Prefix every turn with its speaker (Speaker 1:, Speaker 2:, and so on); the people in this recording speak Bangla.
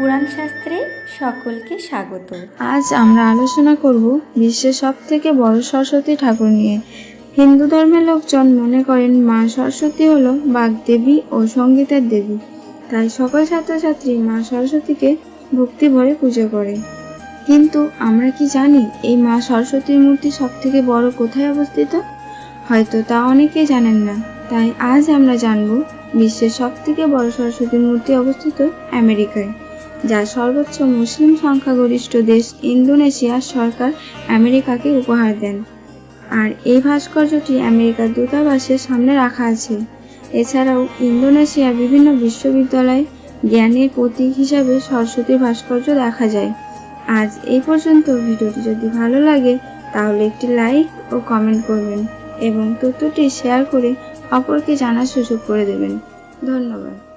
Speaker 1: পুরাণ শাস্ত্রে সকলকে স্বাগত।
Speaker 2: আজ আমরা আলোচনা করব বিশ্বের সব থেকে বড় সরস্বতী ঠাকুর নিয়ে। হিন্দু ধর্মের লোকজন মনে করেন মা সরস্বতী হলো বাগদেবী ও সঙ্গীতের দেবী। তাই সকল ছাত্রছাত্রী মা সরস্বতীকে ভক্তি ভরে পুজো করে। কিন্তু আমরা কি জানি এই মা সরস্বতীর মূর্তি সব থেকে বড় কোথায় অবস্থিত? হয়তো তা অনেকেই জানেন না। তাই আজ আমরা জানব বিশ্বের সব থেকে বড় সরস্বতীর মূর্তি অবস্থিত আমেরিকায়। যার সর্বোচ্চ মুসলিম সংখ্যাগরিষ্ঠ দেশ ইন্দোনেশিয়ার সরকার আমেরিকাকে উপহার দেন। আর এই ভাস্কর্যটি আমেরিকার দূতাবাসের সামনে রাখা আছে। এছাড়াও ইন্দোনেশিয়ার বিভিন্ন বিশ্ববিদ্যালয়ে জ্ঞানের প্রতীক হিসাবে সরস্বতী ভাস্কর্য দেখা যায়। আজ এই পর্যন্ত ভিডিওটি যদি ভালো লাগে, তাহলে একটি লাইক ও কমেন্ট করবেন এবং তথ্যটি শেয়ার করে অপরকে জানার সুযোগ করে দেবেন। ধন্যবাদ।